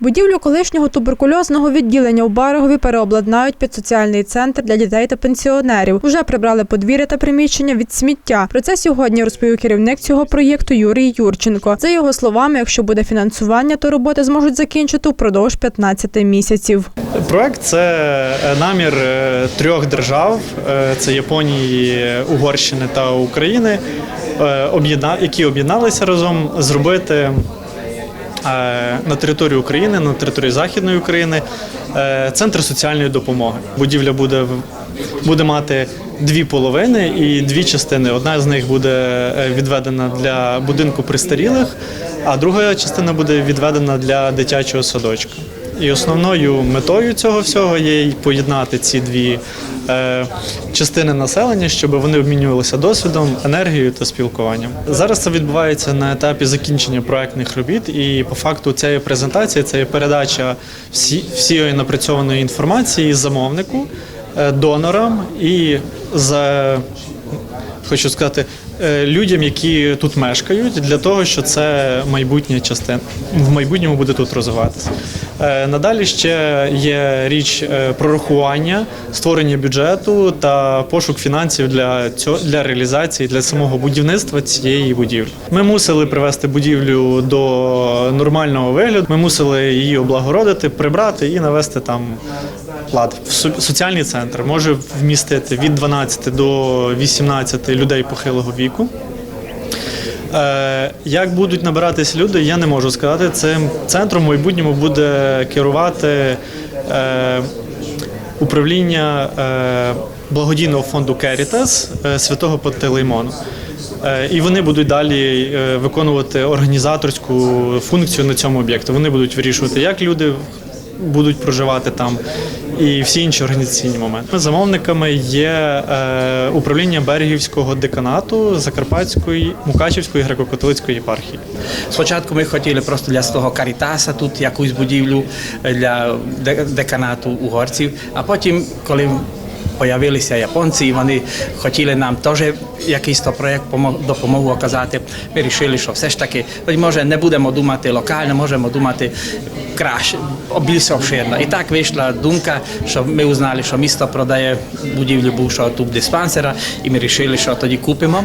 Будівлю колишнього туберкульозного відділення у Берегові переобладнають під соціальний центр для дітей та пенсіонерів. Уже прибрали подвір'я та приміщення від сміття. Про це сьогодні розповів керівник цього проєкту Юрій Юрченко. За його словами, якщо буде фінансування, то роботи зможуть закінчити впродовж 15 місяців. Проект це е, намір е, трьох держав: е, це Японії, Угорщини та України, які об'єдналися разом зробити на території України, на території Західної України е, центр соціальної допомоги. Будівля буде буде мати дві половини і дві частини. Одна з них буде е, відведена для будинку престарілих, а друга частина буде відведена для дитячого садочка. І основною метою цього всього є поєднати ці дві е, частини населення, щоб вони обмінювалися досвідом, енергією та спілкуванням. Зараз це відбувається на етапі закінчення проектних робіт, і по факту ця є презентація, це є передача всі, всієї напрацьованої інформації замовнику, е, донорам і за хочу сказати, е, людям, які тут мешкають, для того, що це майбутня частина в майбутньому буде тут розвиватися. Е, Надалі ще є річ е, прорахування, створення бюджету та пошук фінансів для цього для реалізації для самого будівництва цієї будівлі. Ми мусили привести будівлю до нормального вигляду. Ми мусили її облагородити, прибрати і навести там В соціальний центр може вмістити від 12 до 18 людей похилого віку. Е, Як будуть набиратись люди, я не можу сказати. Цим центром в майбутньому буде керувати е, управління е, благодійного фонду Керітас святого Пантелеймону. І вони будуть далі виконувати організаторську функцію на цьому об'єкті. Вони будуть вирішувати, як люди будуть проживати там і всі інші організаційні моменти. Замовниками є е, управління Берегівського деканату Закарпатської, Мукачівської греко-католицької єпархії. Спочатку ми хотіли просто для того Карітаса тут якусь будівлю е, для деканату угорців, а потім, коли Появилися японці, вони хотіли нам теж якийсь то проєкт помо- допомогу оказати. Ми вирішили, що все ж таки, може, не будемо думати локально, можемо думати краще, більш обширно. І так вийшла думка, що ми узнали, що місто продає будівлю бувшого тут диспансера, і ми вирішили, що тоді купимо.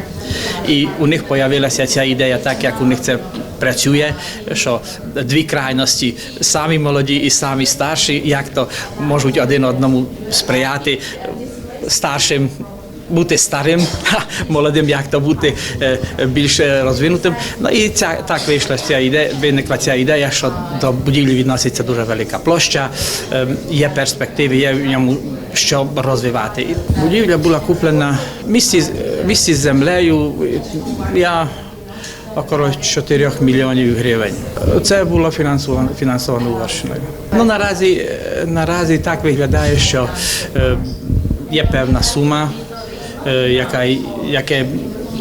І у них з'явилася ця ідея, так як у них це працює, що дві крайності, самі молоді і самі старші, як то можуть один одному сприяти старшим. Бути старим, ха, молодим, як то бути більш розвинутим. Ну і ця так вийшла ця ідея, виникла ця ідея, що до будівлі відноситься дуже велика площа, є перспективи, є в ньому що розвивати. Будівля була куплена в місті, місті з землею. Я около 4 мільйонів гривень. Це було фінансовано, фінансовано Угорщиною. Ну, наразі, е, наразі так виглядає, що е, є певна сума, е, яка, яке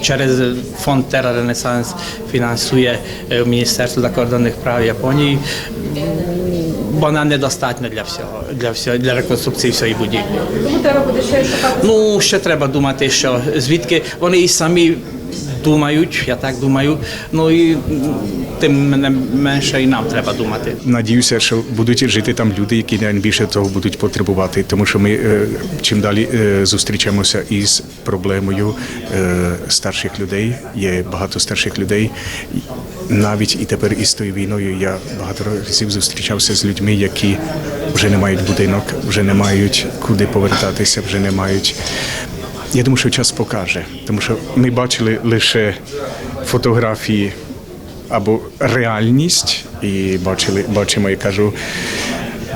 через фонд Терра Ренесанс фінансує Міністерство закордонних прав Японії. Вона недостатня для всього, для всього, для реконструкції всієї будівлі. Тому треба буде ще шукати. Ну, ще треба думати, що звідки вони і самі думають, я так думаю. Ну і тим не менше і нам треба думати. Надіюся, що будуть жити там люди, які найбільше цього будуть потребувати, тому що ми е, чим далі е, зустрічаємося із проблемою е, старших людей. Є багато старших людей. Навіть і тепер із тою війною я багато разів зустрічався з людьми, які вже не мають будинок, вже не мають куди повертатися, вже не мають. Я думаю, що час покаже, тому що ми бачили лише фотографії або реальність, і бачили, бачимо, я кажу,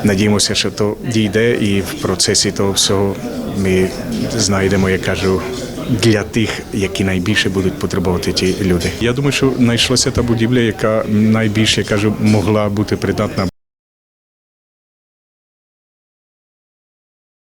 надіємося, що то дійде, і в процесі того всього ми знайдемо, я кажу, для тих, які найбільше будуть потребувати ті люди. Я думаю, що знайшлася та будівля, яка найбільше я кажу, могла бути придатна.